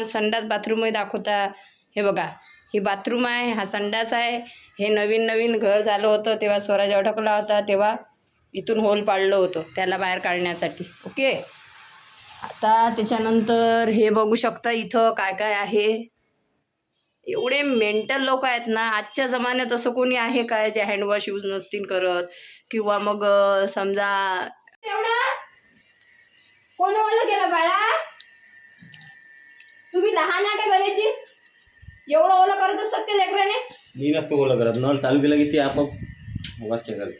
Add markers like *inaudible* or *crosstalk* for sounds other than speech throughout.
मसान संडास बाथरूमही दाखवता. हे बघा ही बाथरूम आहे हा संडास आहे. हे नवीन नवीन घर झालं होतं तेव्हा स्वराज अडकला होता तेव्हा इथून होल पाडलं होतं त्याला बाहेर काढण्यासाठी. ओके? आता त्याच्यानंतर हे बघू शकता इथं काय काय आहे. एवढे मेंटल लोक आहेत ना आजच्या जमान्यात असं कोणी आहे काय जे हँडवॉश यूज नसतील करत? किंवा मग समजा एवढा? कोण ओलं केलं बाळा? तुम्ही लहान आहे का गणेशजी एवढं ओलं करत असतात ते लेकराने? मी नसतो ओला करत. नळ चालू केला की ते आपोआप वाचते करत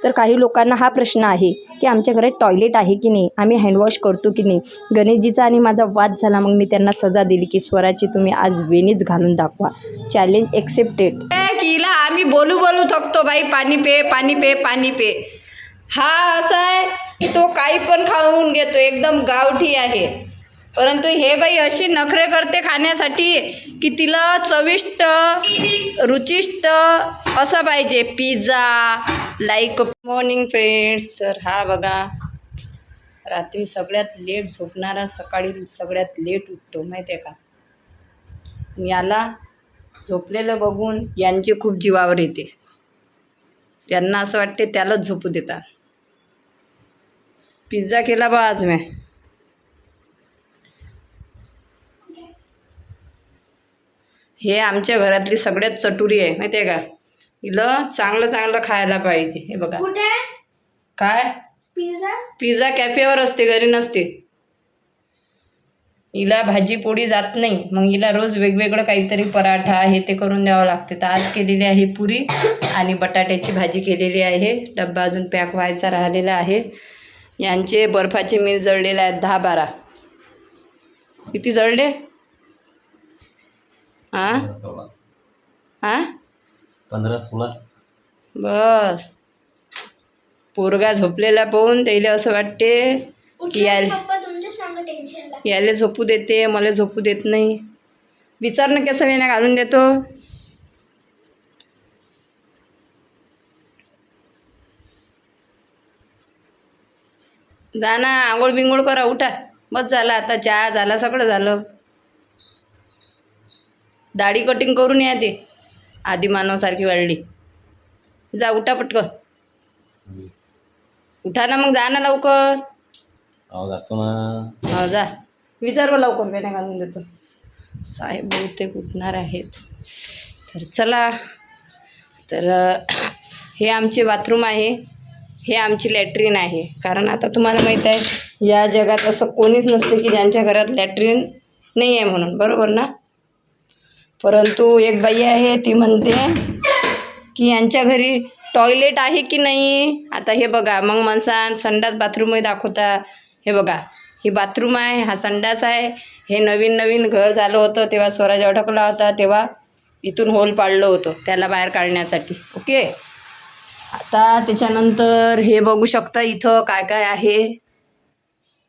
तर काही लोकांना हा प्रश्न आहे की आमच्या घरात टॉयलेट आहे की नाही? आम्ही हँडवॉश करतो की नाही? गणेशजीचा आणि माझा वाद झाला मग मी त्यांना सजा दिली की स्वराची तुम्ही आज वेणीच घालून दाखवा. चॅलेंज एक्सेप्टेड किला आम्ही बोलू बोलू थकतो बाई. पाणी पे पाणी पे पाणी पे. हा असा आहे की तो काही पण खाऊन घेतो. एकदम गावठी आहे. परंतु हे बाई अशी नखरे करते खाण्यासाठी की तिला चविष्ट रुचिष्ट असं पाहिजे. पिझ्झा लाईक मॉर्निंग फ्रेंड्स तर हा बघा. रात्री सगळ्यात लेट झोपणारा सकाळी सगळ्यात लेट उठतो माहिती आहे का याला झोपलेलं बघून यांचे खूप जीवावर येते. यांना असं वाटते त्यालाच झोपू देतात. पिझ्झा केला बा आज मी हे आमच्या घरातली सगळ्यात चटुरी आहे माहिती आहे का? हिला चांगलं चांगलं खायला पाहिजे हे बघा. काय? पिझ्झा? पिझ्झा कॅफेवर असते घरी नसते. हिला भाजी पोळी जात नाही मग हिला रोज वेगवेगळं काहीतरी पराठा हे ते करून द्यावं लागते. तर आज केलेली आहे पुरी आणि बटाट्याची भाजी केलेली आहे. डब्बा अजून पॅक व्हायचा राहिलेला आहे. यांचे बर्फाचे मील जळलेले आहेत दहा बारा. किती जळले? हां? सोळा. हां? पंधरा सोळा. बस. पोरगा झोपलेला पाहून त्याला असं वाटते की याले झोपू देते मला झोपू देत नाही. विचार ना कसं वेण्या घालून देतो? जा ना आंघोळ बिंघोळ करा उठा. बस झालं आता चहा झाला सगळं झालं. दाढी कटिंग करून या ते. आधी मानवसारखी वाढली. जा उठा पटकन. उठा ना मग जा ना लवकर. जातो ना. हो जा. विचार लवकर पेण्या घालून देतो. साहेब बहुतेक उठणार आहेत. तर चला. तर हे आमचे बाथरूम आहे. हे आमची लॅट्रिन आहे. कारण आता तुम्हाला माहीत आहे या जगात असं कोणीच नसते की ज्यांच्या घरात लॅट्रिन नाही आहे म्हणून. बरोबर ना? परंतु एक बाई आहे ती म्हणते की यांच्या घरी टॉयलेट आहे की नाही? आता हे बघा मग माणसान संडास बाथरूमही दाखवता. हे बघा ही बाथरूम आहे हा संडास आहे. हे नवीन नवीन घर झालं होतं तेव्हा स्वराज अडकला होता तेव्हा इथून होल पाडलं होतं त्याला बाहेर काढण्यासाठी. ओके आता त्याच्यानंतर हे बघू शकता इथं काय काय आहे.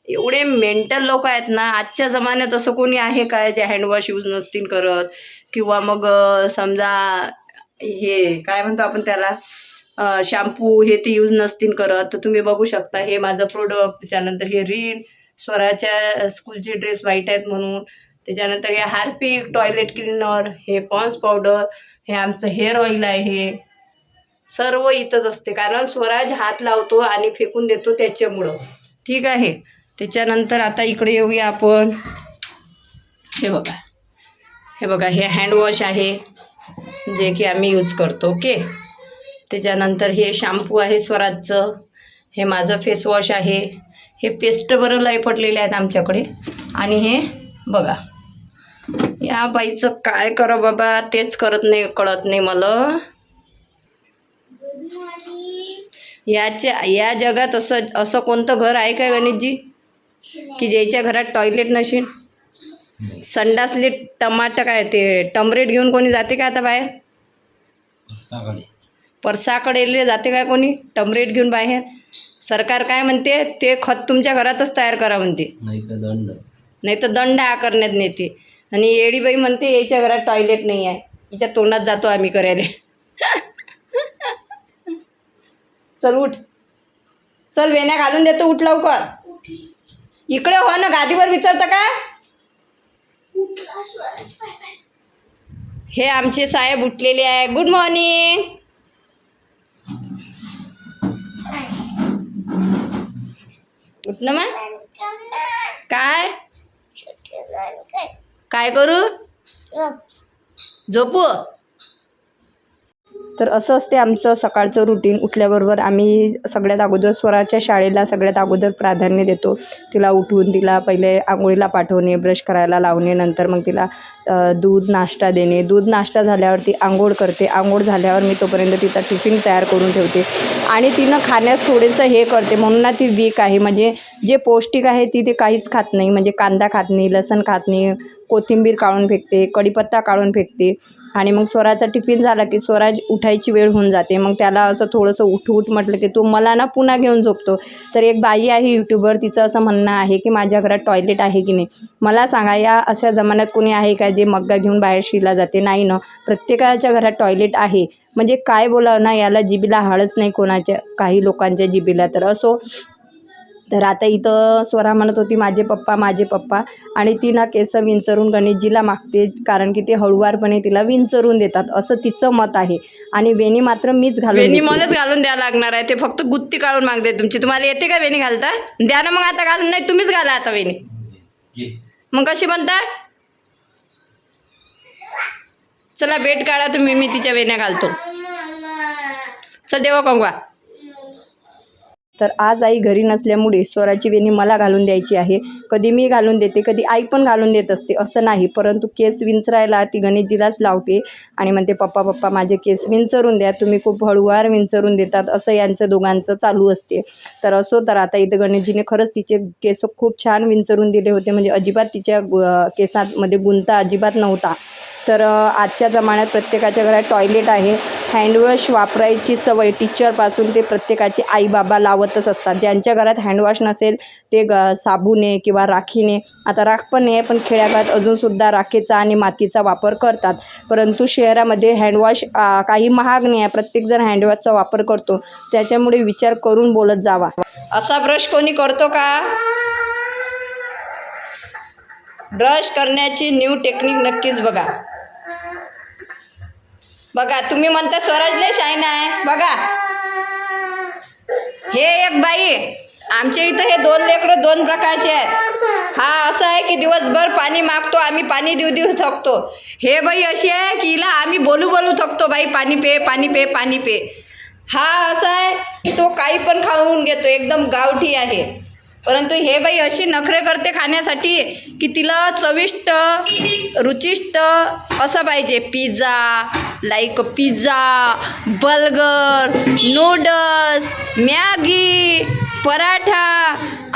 एवढे मेंटल लोक आहेत ना आजच्या जमान्यात असं कोणी आहे काय जे हँडवॉश यूज नसतील करत? किंवा मग समजा हे काय म्हणतो आपण त्याला? शॅम्पू हे ते यूज नसतील करत तर तुम्ही बघू शकता हे माझं प्रोडक्ट त्याच्यानंतर हे रील स्वराच्या स्कूलचे ड्रेस वाईट आहेत म्हणून त्याच्यानंतर हे हार्पिक टॉयलेट क्लिनर हे पॉन्स पावडर हे आमचं हेअर ऑइल आहे. हे सर्व इथंच असते कारण स्वराज हात लावतो आणि फेकून देतो त्याच्यामुळं. ठीक आहे? त्याच्यानंतर आता इकडे येऊया आपण. हे बघा. हे बघा हे हँडवॉश आहे जे की आम्ही यूज करतो ओके त्याच्यानंतर हे शॅम्पू आहे स्वराजचं हे माझं फेसवॉश आहे. हे पेस्ट बरं लय पडलेले आहेत आमच्याकडे. आणि हे बघा. या बाईचं काय करा बाबा तेच करत नाही कळत नाही मला. याच्या या जगात असं असं कोणतं घर आहे काय गणेशजी? की ज्याच्या घरात टॉयलेट नसेल संडासले टमाटर काय ते टमरेट घेऊन कोणी जाते का आता बाहेर? परसाकडे. जाते काय कोणी? टमरेट घेऊन बाहेर. सरकार काय म्हणते? ते खत तुमच्या घरातच तयार करा म्हणते. नाही तर दंड. नाही तर दंड आकारण्यात नेते. आणि येडीबाई म्हणते याच्या घरात टॉयलेट नाही आहे. हिच्या तोंडात जातो आम्ही करायला. *laughs* चल उठ. चल वेण्या घालून देतो उठ लवकर. इकडे हो ना गादीवर विचारतं का? हे आमचे साहेब उठलेले आहे. गुड मॉर्निंग उठलं मग? काय? काय करू? झोपू? तर असं असते आमचं सकाळचं रुटीन उठल्याबरोबर आम्ही सगळ्यात अगोदर स्वराच्या शाळेला सगळ्यात अगोदर प्राधान्य देतो. तिला उठवून तिला पहिले आंघोळीला पाठवणे ब्रश करायला लावणे नंतर मग तिला दूध नाश्ता देणे. दूध नाश्ता झाल्यावर ती आंघोळ करते. आंघोळ झाल्यावर मी तोपर्यंत तिचा टिफिन तयार करून ठेवते. आणि तिनं खाण्यात थोडंसं हे करते. म्हणून ना ती वीक आहे. म्हणजे जे पौष्टिक आहे ती ते काहीच खात नाही. म्हणजे कांदा खात नाही लसण खात नाही कोथिंबीर काढून फेकते कढीपत्ता काढून फेकते. आणि मग स्वराचा टिफिन झाला की स्वराज उठायची वेळ होऊन जाते. मग त्याला असं थोडंसं उठ उठ म्हटलं की तो मला ना पुन्हा घेऊन झोपतो. तर एक बाई आहे यूट्यूबवर तिचं असं म्हणणं आहे की माझ्या घरात टॉयलेट आहे की नाही? मला सांगा या अशा जमान्यात कोणी आहे का जे मग्गा घेऊन बाहेर शिला जाते? नाही ना. प्रत्येकाच्या घरात टॉयलेट आहे. म्हणजे काय बोलावं ना याला जिबीला हाडच नाही कोणाच्या काही लोकांच्या जिबीला. तर असो तर आता इथं स्वरा म्हणत होती माझे पप्पा माझे पप्पा. आणि ती ना केस विंचरून गणेशजीला मागते कारण की ते हळुवारपणे तिला विंचरून देतात असं तिचं मत आहे. आणि वेणी मात्र मीच घालून वेणी देते. मलाच घालून द्यावं लागणार आहे ते फक्त गुत्ती काढून मागते तुमची. तुम्हाला येते का वेणी घालता? द्या ना मग आता घालून नाही तुम्हीच घाला आता वेणी. घे. मग कशी म्हणता चला बेट काढा तुम्ही मी तिच्या वेण्या घालतो. चल देवा कंगवा. तर आज आई घरी नसल्यामुळे स्वराची वेणी मला घालून द्यायची आहे. कधी मी घालून देते कधी आई पण घालून देत असते असं नाही. परंतु केस विंचरायला ती गणेशजीलाच लावते आणि म्हणते पप्पा पप्पा माझे केस विंचरून द्या. तुम्ही खूप हळुवार विंचरून देतात. असं यांचं दोघांचं चालू असते. तर असो तर आता इथं गणेशजीने खरंच तिचे केस खूप छान विंचरून दिले होते. म्हणजे अजिबात तिच्या केसांमध्ये गुंता अजिबात नव्हता. तर आजच्या जमान्यात प्रत्येकाच्या घरात टॉयलेट आहे. हँडवॉश वापरायची सवय टीचरपासून ते प्रत्येकाचे आई बाबा लावतच असतात. ज्यांच्या घरात हँडवॉश नसेल ते ग साबुने किंवा राखीने आता राख पण नाही आहे पण खेड्यागात अजूनसुद्धा राखेचा आणि मातीचा वापर करतात. परंतु शहरामध्ये हँडवॉश काही महाग नाही आहे. प्रत्येकजण हँडवॉशचा वापर करतो. त्याच्यामुळे विचार करून बोलत जावा. असा ब्रश कोणी करतो का? ब्रश करण्याची न्यू टेक्निक नक्कीच बघा. बघा तुम्ही म्हणता स्वराजले शाईन आहे. बघा. हे एक बाई आमच्या इथं हे दोन लेकरं दोन प्रकारचे आहेत. हा असं आहे की दिवसभर पाणी मागतो आम्ही पाणी देऊ देऊ थकतो. हे बाई अशी आहे की हिला आम्ही बोलू बोलू थकतो बाई पाणी पे पाणी पे पाणी पे. हा असा आहे की तो काही पण खाऊन घेतो एकदम गावठी आहे. परंतु हे बाई अशी नखरे करते खाण्यासाठी की तिला चविष्ट रुचिष्ट असं पाहिजे. Pizza like pizza burger noodles Maggi paratha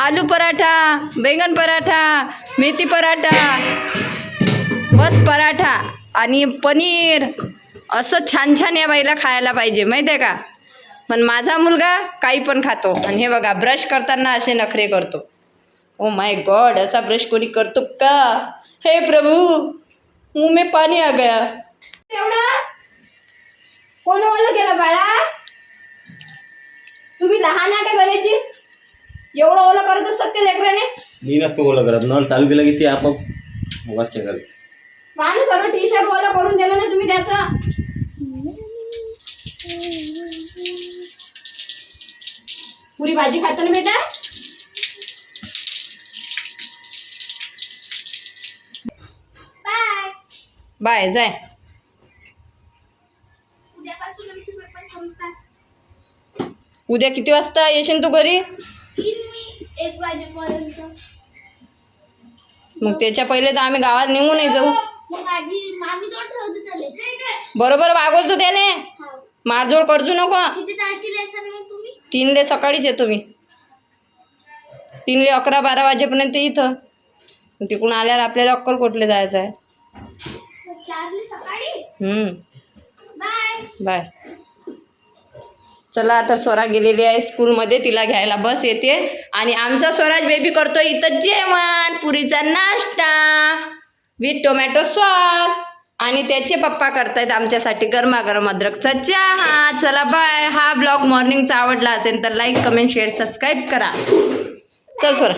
aloo paratha baingan paratha methi paratha बस पराठा आणि पनीर. असं छान छान या बाईला खायला पाहिजे माहिती आहे का? पण माझा मुलगा काही पण खातो. आणि हे बघा ब्रश करताना असे नखरे करतो. ओ माय गॉड असा ब्रश कोणी करतो का? हे प्रभू मुंह में पाणी आ गया. एवढा? कोण ओलं केलं बाळा? तुम्ही लहान आहे का गणेशजी एवढं ओलं करत असतात ते लेकराने? मी नसतो ओलं करत. नळ चालू केला की ती आपोआप आणि सर्व टी शर्ट ओलं करून दिलं ना तुम्ही त्याचं? पुरी भाजी खाता ना बेटा? बाय. बाय जाय. उद्या किती वाजता येशील तू घरी? एक वाजेपर्यंत. मग त्याच्या पहिले तर आम्ही गावात निघू नाही जाऊ. बरोबर वागवतो त्याने. हो. मारजोड करजू नको किती तारखेला येसाल मग तुम्ही तीनले सकाळीच येतो मी. तीनले अकरा बारा वाजेपर्यंत इथं. तिकडून आल्यावर आपल्याला अक्कलकोटले जायचं आहे? बाय. चला आता स्वरा गेलेली आहे स्कूलमध्ये. तिला घ्यायला बस येते. आणि आमचा स्वराज बेबी करतो इथं जेवण पुरीचा नाश्ता विथ टोमॅटो सॉस आणि त्याचे पप्पा करतायत आमच्यासाठी गरमागरम अद्रकचा चहा चला बाय हा ब्लॉग मॉर्निंगचा आवडला असेल तर लाईक कमेंट शेअर सबस्क्राईब करा. चल सर